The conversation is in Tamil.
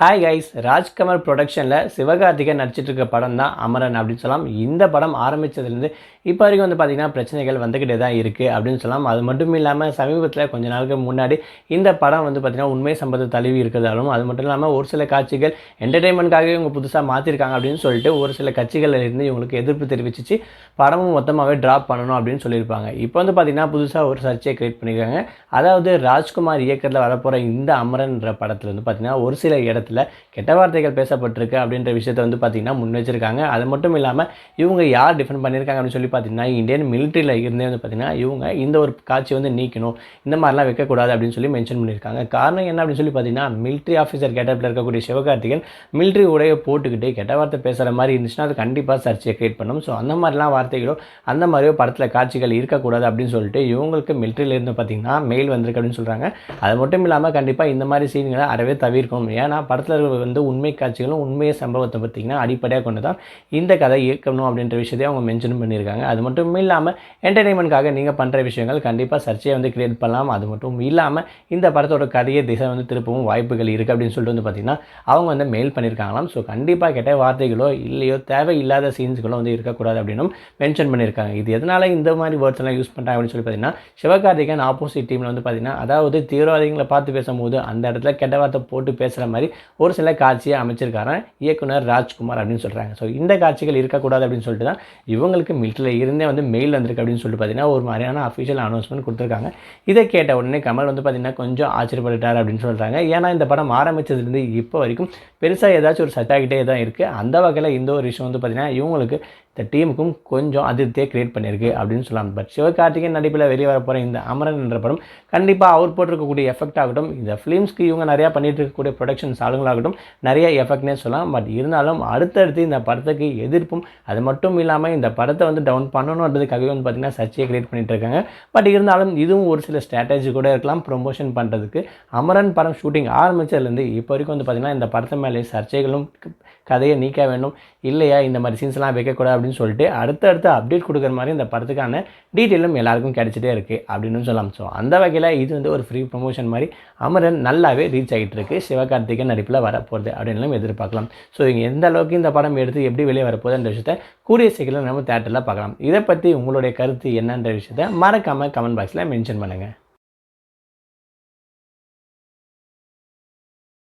ஹாய் கைஸ் ராஜ்கமல் ப்ரொடக்ஷனில் சிவகார்த்திகன் நடிச்சிட்டு இருக்க படம் தான் அமரன் அப்படின்னு சொல்லலாம். இந்த படம் ஆரம்பித்ததுலேருந்து இப்போ வரைக்கும் வந்து பார்த்திங்கன்னா பிரச்சனைகள் வந்துக்கிட்டே தான் இருக்குது அப்படின்னு சொல்லலாம். அது மட்டும் இல்லாமல் சமீபத்தில் கொஞ்ச நாளுக்கு முன்னாடி இந்த படம் வந்து பார்த்திங்கன்னா உண்மை சம்பந்த தழுவி இருக்கிறதாலும் அது மட்டும் இல்லாமல் ஒரு சில காட்சிகள் என்டர்டெயின்மெண்ட்காகவே இவங்க புதுசாக மாற்றிருக்காங்க அப்படின்னு சொல்லிட்டு ஒரு சில கட்சிகளில் இருந்து இவங்களுக்கு எதிர்ப்பு தெரிவிச்சிச்சு. படமும் மொத்தமாகவே ட்ராப் பண்ணணும் அப்படின்னு சொல்லியிருப்பாங்க. இப்போ வந்து பார்த்திங்கன்னா புதுசாக ஒரு சர்ச்சையை கிரியேட் பண்ணியிருக்காங்க. அதாவது ராஜ்குமார் இயக்கத்தில் வரப்போகிற இந்த அமரன்ற படத்தில் வந்து பார்த்திங்கன்னா ஒரு சில இடத்துல கெட்ட வார்த்தைகள் பேசப்பட்டிருக்கு அப்படின்ற விஷயத்தை வந்து பார்த்திங்கன்னா முன் வச்சிருக்காங்க அது மட்டும் இல்லாமல் இவங்க யார் டிஃபெண்ட் பண்ணியிருக்காங்க அப்படின்னு சொல்லி பார்த்தீங்கன்னா இந்தியன் மிலிட்ரியில் இருந்தே வந்து பார்த்திங்கன்னா இவங்க இந்த ஒரு காட்சி வந்து நீக்கணும் இந்த மாதிரிலாம் வைக்கக்கூடாது அப்படின்னு சொல்லி மென்ஷன் பண்ணியிருக்காங்க காரணம் என்ன அப்படின்னு சொல்லி பார்த்தீங்கன்னா மிலிட்ரி ஆஃபீஸர் கேட்டப்பில் இருக்கக்கூடிய சிவகார்த்திகன் மிலிட்ரி உடையை போட்டுக்கிட்டு கெட்ட வார்த்தை பேசுகிற மாதிரி இருந்துச்சுன்னா அது கண்டிப்பாக சர்ச்சையை கிரியேட் பண்ணும். ஸோ அந்த மாதிரிலாம் வார்த்தைகளோ அந்த மாதிரியோ படத்தில் காட்சிகள் இருக்கக்கூடாது அப்படின்னு சொல்லிட்டு இவங்களுக்கு மிலிட்ரியில் இருந்து பார்த்திங்கன்னா மெயில் வந்திருக்கு அப்படின்னு சொல்கிறாங்க அது மட்டும் இல்லாமல் கண்டிப்பாக இந்த மாதிரி சீன்களை அறவே தவிர்க்கணும். ஏன்னா படத்தில் வந்து உண்மை காட்சிகளும் உண்மையை சம்பவத்தை பார்த்திங்கன்னா அடிப்படையாக கொண்டு தான் இந்த கதை இயக்கணும் அப்படின்ற விஷயத்தையும் அவங்க மென்ஷன் பண்ணியிருக்காங்க. அது மட்டும் இல்லாமல் என்டர்டெயின்மெண்ட்காக நீங்கள் பண்ணுற விஷயங்கள் கண்டிப்பாக சர்ச்சையை வந்து கிரியேட் பண்ணலாம். அது மட்டும் இல்லாமல் இந்த படத்தோட கதையை திசை வந்து திருப்பவும் வாய்ப்புகள் இருக்குது அப்படின்னு சொல்லிட்டு வந்து பார்த்திங்கன்னா அவங்க வந்து மெயில் பண்ணியிருக்காங்களாம். ஸோ கண்டிப்பாக கெட்ட வார்த்தைகளோ இல்லையோ தேவையில்லாத சீன்ஸ்களோ வந்து இருக்கக்கூடாது அப்படின்னும் மென்ஷன் பண்ணியிருக்காங்க. இது எதனால் இந்த மாதிரி வேர்ட்ஸ் எல்லாம் யூஸ் பண்ணுறாங்க அப்படின்னு சொல்லி பார்த்தீங்கன்னா சிவகார்த்திகேயன் ஆப்போசிட் டீமில் வந்து பார்த்திங்கன்னா அதாவது தீவிரவாதிகளை பார்த்து பேசும்போது அந்த இடத்துல கெட்ட வார்த்தை போட்டு பேசுகிற மாதிரி ஒரு சில காட்சியை அமைச்சிருக்காரன் இயக்குனர் ராஜ்குமார் அப்படின்னு சொல்கிறாங்க ஸோ இந்த காட்சிகள் இருக்கக்கூடாது அப்படின்னு சொல்லிட்டு தான் இவங்களுக்கு மில்ட்டில் இருந்தே வந்து மெயில் வந்திருக்கு அப்படின்னு சொல்லிட்டு பார்த்தீங்கன்னா ஒரு மாதிரியான அஃபிஷியல் அனௌன்ஸ்மெண்ட் கொடுத்துருக்காங்க. இதை கேட்ட உடனே கமல் வந்து பார்த்திங்கன்னா கொஞ்சம் ஆச்சரியப்பட்டுட்டார் அப்படின்னு சொல்கிறாங்க ஏன்னா இந்த படம் ஆரம்பித்ததுலேருந்து இப்போ வரைக்கும் பெருசாக ஏதாச்சும் ஒரு சட்டாகிட்டே தான் இருக்குது அந்த வகையில் இந்த ஒரு விஷயம் வந்து பார்த்திங்கன்னா இவங்களுக்கு இந்த டீமுக்கும் கொஞ்சம் அதிருப்தியை கிரியேட் பண்ணியிருக்கு அப்படின்னு சொல்லலாம். பட் சிவகார்த்திகேயன் நடிப்பில் வெளியே வர போகிற இந்த அமரன் என்ற படம் கண்டிப்பாக அவர் போட்டிருக்கக்கூடிய எஃபெக்ட் ஆகட்டும். இந்த ஃபிலிம்ஸ்க்கு இவங்க நிறையா பண்ணிட்டு இருக்கக்கூடிய ப்ரொடக்ஷன்ஸ் ஆளுங்களாகட்டும் நிறைய எஃபெக்ட்னே சொல்லலாம். பட் இருந்தாலும் அடுத்தடுத்து இந்த படத்துக்கு எதிர்ப்பும் அது மட்டும் இல்லாமல் இந்த படத்தை வந்து டவுன் பண்ணணுன்றதுக்காகவே வந்து பார்த்திங்கன்னா சர்ச்சையை கிரியேட் பண்ணிட்டு இருக்காங்க. பட் இருந்தாலும் இதுவும் ஒரு சில ஸ்ட்ராட்டஜி கூட இருக்கலாம். ப்ரொமோஷன் பண்ணுறதுக்கு அமரன் படம் ஷூட்டிங் ஆரம்பித்ததுலேருந்து இப்போ வரைக்கும் வந்து பார்த்திங்கன்னா இந்த படத்தை மேலே சர்ச்சைகளும் கதையை நீக்க வேண்டும். இல்லையா? இந்த மாதிரி சீன்ஸ்லாம் வைக்கக்கூடாது அப்படின்னு சொல்லிட்டு அடுத்தடுத்து அப்டேட் கொடுக்குற மாதிரி இந்த படத்துக்கான டீட்டெயிலும் எல்லாருக்கும் கிடைச்சிட்டே இருக்குது அப்படின்னு சொல்லலாம். ஸோ அந்த வகையில் இது வந்து ஒரு ஃப்ரீ ப்ரொமோஷன் மாதிரி அமரன் நல்லாவே ரீச் ஆகிட்டு இருக்கு. சிவகார்த்திகேயன் நடிப்பில் வரப்போகுது அப்படின்னு எதிர்பார்க்கலாம். ஸோ இங்கே எந்த அளவுக்கு இந்த படம் எடுத்து எப்படி வெளியே வரப்போகுதுன்ற விஷயத்தை கூடிய சீக்கிரம் நம்ம தேட்டரில் பார்க்கலாம். இதை பற்றி உங்களுடைய கருத்து என்னன்ற விஷயத்தை மறக்காமல் கமெண்ட் பாக்ஸில் மென்ஷன் பண்ணுங்கள்